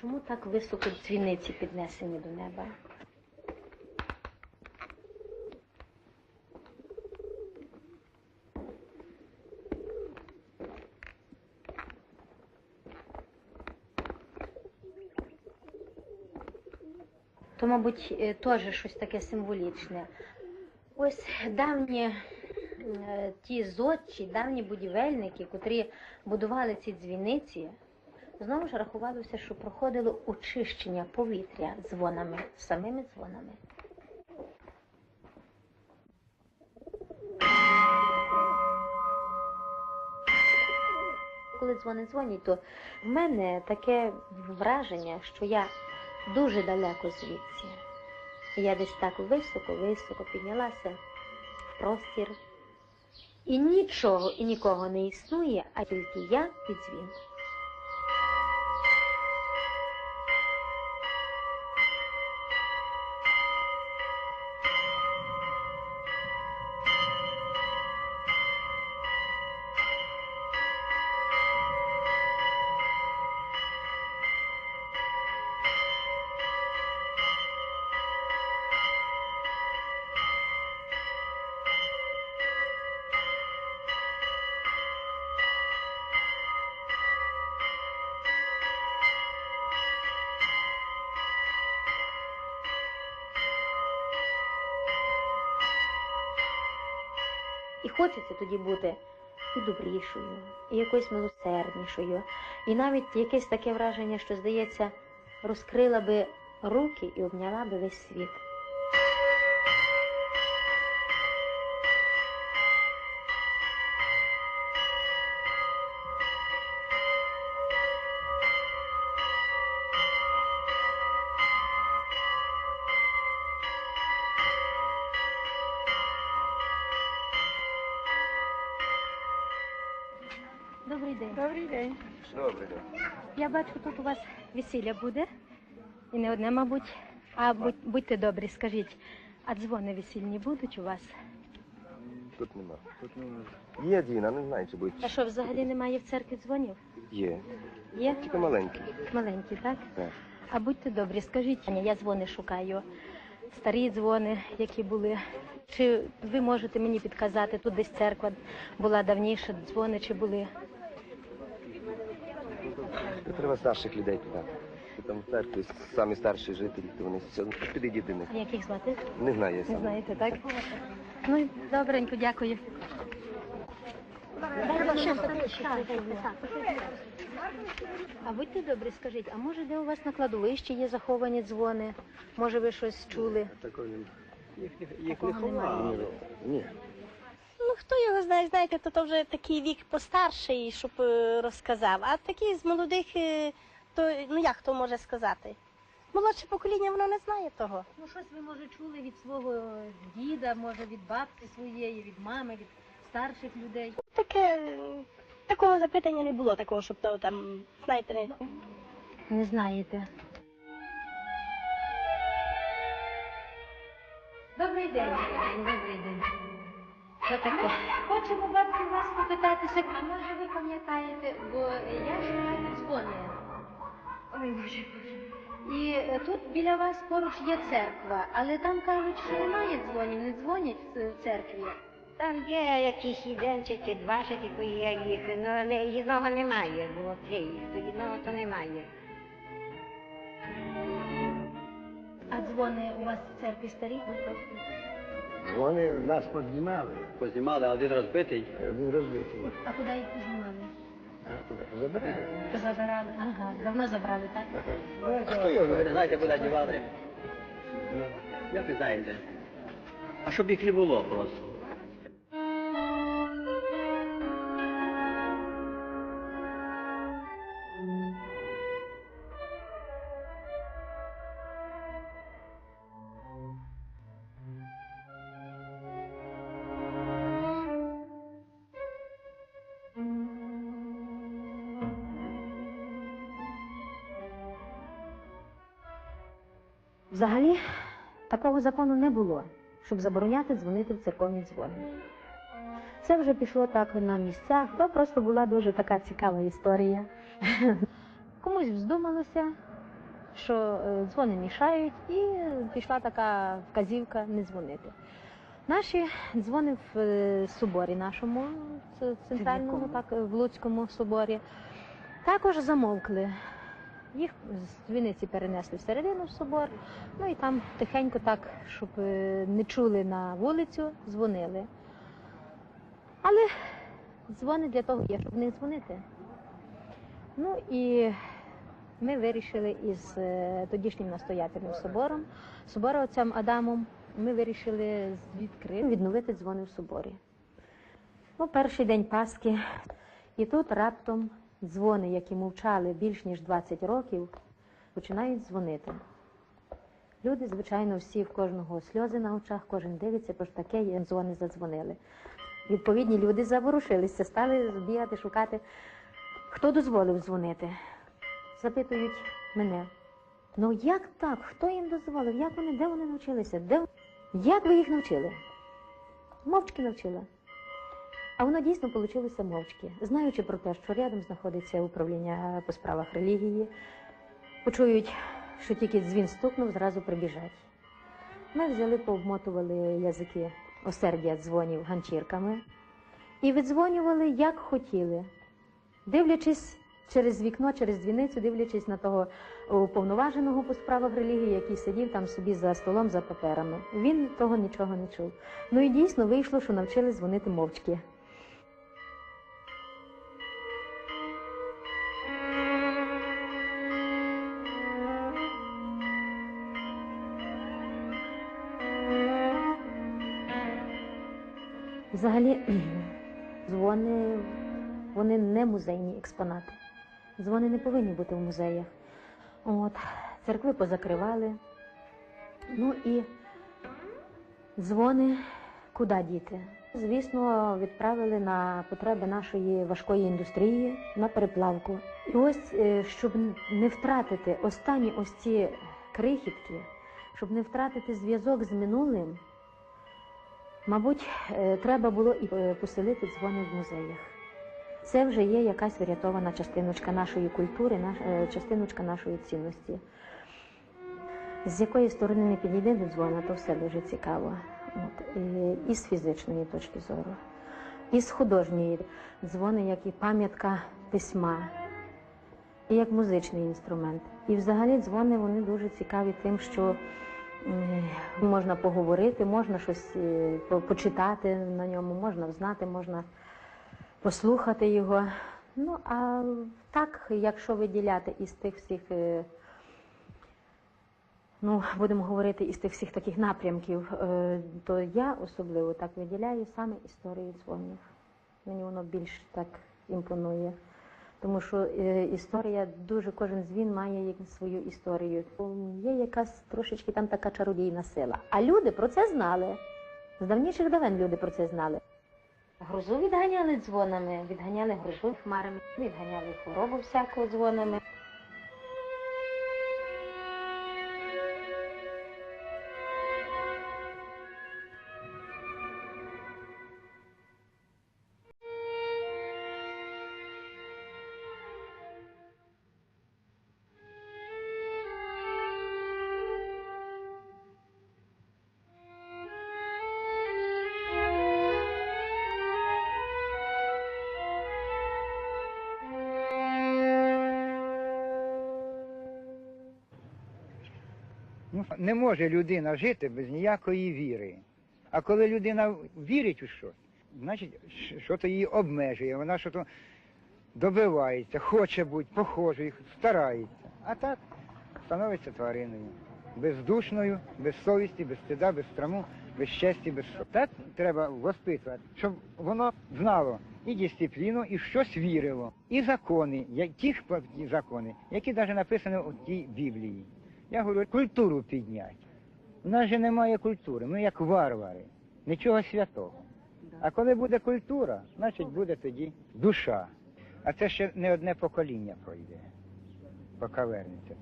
чому так високо дзвіниці піднесені до неба? То, мабуть, е, теж щось таке символічне. Ось давні е, ті зодчі, давні будівельники, котрі будували ці дзвіниці, знову ж рахувалося, що проходило очищення повітря дзвонами, самими дзвонами. Коли дзвони дзвонять, то в мене таке враження, що я дуже далеко звідси. Я десь так високо-високо піднялася в простір. І нічого і нікого не існує, а тільки я і дзвін. Хочеться тоді бути і добрішою, і якоюсь милосерднішою, і навіть якесь таке враження, що, здається, розкрила би руки і обняла би весь світ. День. Добрий день. Добре, день. Я бачу, тут у вас весілля буде. І не одне, мабуть. А будь, будьте добрі, скажіть, а дзвони весільні будуть у вас? Тут нема. Тут нема. Є дзвін, а не знаю, чи буде. А що, взагалі немає в церкві дзвонів? Є. Є? Тільки маленький. Маленькі, так? Так. А будьте добрі, скажіть, Аня, я дзвони шукаю. Старі дзвони, які були. Чи ви можете мені підказати, тут десь церква була давніше, дзвони чи були? Тут треба старших людей питати. Ти Там в церкві самі старші жителі, то вони все. Ну, підійди до них. А яких звати? Не знаю я Не сам. знаєте, так? Ну, добренько, дякую. А будьте добрі, скажіть, а може де у вас на кладовищі є заховані дзвони? Може ви щось чули? Такого немає. Їх, не- їх Такого не немає. ховали. Ні. Ну хто його знає, знаєте, то, то вже такий вік постарший, щоб е, розказав. А такі з молодих, е, то ну як хто може сказати? Молодше покоління воно не знає того. Ну, щось ви, може, чули від свого діда, може, від бабці своєї, від мами, від старших людей. Таке е, такого запитання не було, такого, щоб то там, знаєте, не. Не знаєте. Добрий день. Добрий день. Що таке? Хочемо бабці вас попитатися, а може ви пам'ятаєте, бо я шукаю дзвони. Ой, Боже, Боже. І е, тут біля вас поруч є церква, але там кажуть, що немає дзвонів, не дзвонять в церкві. Там є якийсь один чи два, ще тільки є їх, але одного немає, було три одного то немає. А дзвони у вас в церкві старі? Вони нас познімали. Познімали, а один розбитий. Один розбитий. А куди їх познімали? Забирали. Забрали. Забирали. Ага, давно забрали, так? Ви не знаєте, куди дівали? Ну, Як ви знаєте? А щоб їх не було просто. Взагалі такого закону не було, щоб забороняти дзвонити в церковні дзвони. Це вже пішло так на місцях, то просто була дуже така цікава історія. Комусь вздумалося, що е, дзвони мішають, і пішла така вказівка не дзвонити. Наші дзвони в е, соборі нашому, центральному, так, е, в Луцькому соборі, також замовкли. Їх з дзвіниці перенесли всередину в собор, ну і там тихенько так, щоб е, не чули на вулицю, дзвонили. Але дзвони для того є, щоб не дзвонити. Ну і ми вирішили із е, тодішнім настоятелем собором, собороотцем Адамом, ми вирішили відкрити, відновити дзвони в соборі. Ну, перший день Пасхи, і тут раптом дзвони, які мовчали більш ніж 20 років, починають дзвонити. Люди, звичайно, всі в кожного сльози на очах, кожен дивиться, тож таке є, дзвони задзвонили. Відповідні люди заворушилися, стали бігати, шукати, хто дозволив дзвонити. Запитують мене. Ну як так? Хто їм дозволив? Як вони, де вони навчилися? Де... Як ви їх навчили? Мовчки навчила. А воно дійсно вийшло мовчки. Знаючи про те, що рядом знаходиться управління по справах релігії, почують, що тільки дзвін стукнув, зразу прибіжать. Ми взяли, пообмотували язики осердя дзвонів ганчірками і віддзвонювали, як хотіли, дивлячись через вікно, через дзвіницю, дивлячись на того уповноваженого по справах релігії, який сидів там собі за столом за паперами. Він того нічого не чув. Ну і дійсно вийшло, що навчили дзвонити мовчки. Взагалі, дзвони вони не музейні експонати. Дзвони не повинні бути в музеях. От, церкви позакривали. Ну і дзвони куди діти? Звісно, відправили на потреби нашої важкої індустрії на переплавку. І ось, е, щоб не втратити останні ось ці крихітки, щоб не втратити зв'язок з минулим, мабуть, е, треба було і е, поселити дзвони в музеях. Це вже є якась врятована частиночка нашої культури, е, частиночка нашої цінності. З якої сторони не підійде до дзвона, то все дуже цікаво. От, і з фізичної точки зору, і з художньої дзвони, як і пам'ятка письма, і як музичний інструмент. І взагалі дзвони вони дуже цікаві тим, що можна поговорити, можна щось е, почитати на ньому, можна знати, можна послухати його. Ну, а так, якщо виділяти із тих всіх, е, ну, будемо говорити, із тих всіх таких напрямків, е, то я особливо так виділяю саме історію дзвонів. Мені воно більш так імпонує. Тому що е, історія, дуже кожен дзвін має свою історію. Є якась трошечки там така чародійна сила. А люди про це знали. З давніших давен люди про це знали. Грозу відганяли дзвонами, відганяли грозу хмарами, відганяли хворобу всяку дзвонами. Не може людина жити без ніякої віри. А коли людина вірить у щось, значить, що то її обмежує, вона що то добивається, хоче бути похожою, старається. А так становиться твариною. Бездушною, без совісті, без стида, без страму, без щастя, без що. Так треба воспитувати, щоб воно знало і дисципліну, і щось вірило. І закони, ті закони, які навіть написані у тій Біблії. Я говорю, культуру підняти. У нас же немає культури, ми як варвари, нічого святого. А коли буде культура, значить буде тоді душа. А це ще не одне покоління пройде, поки вернеться.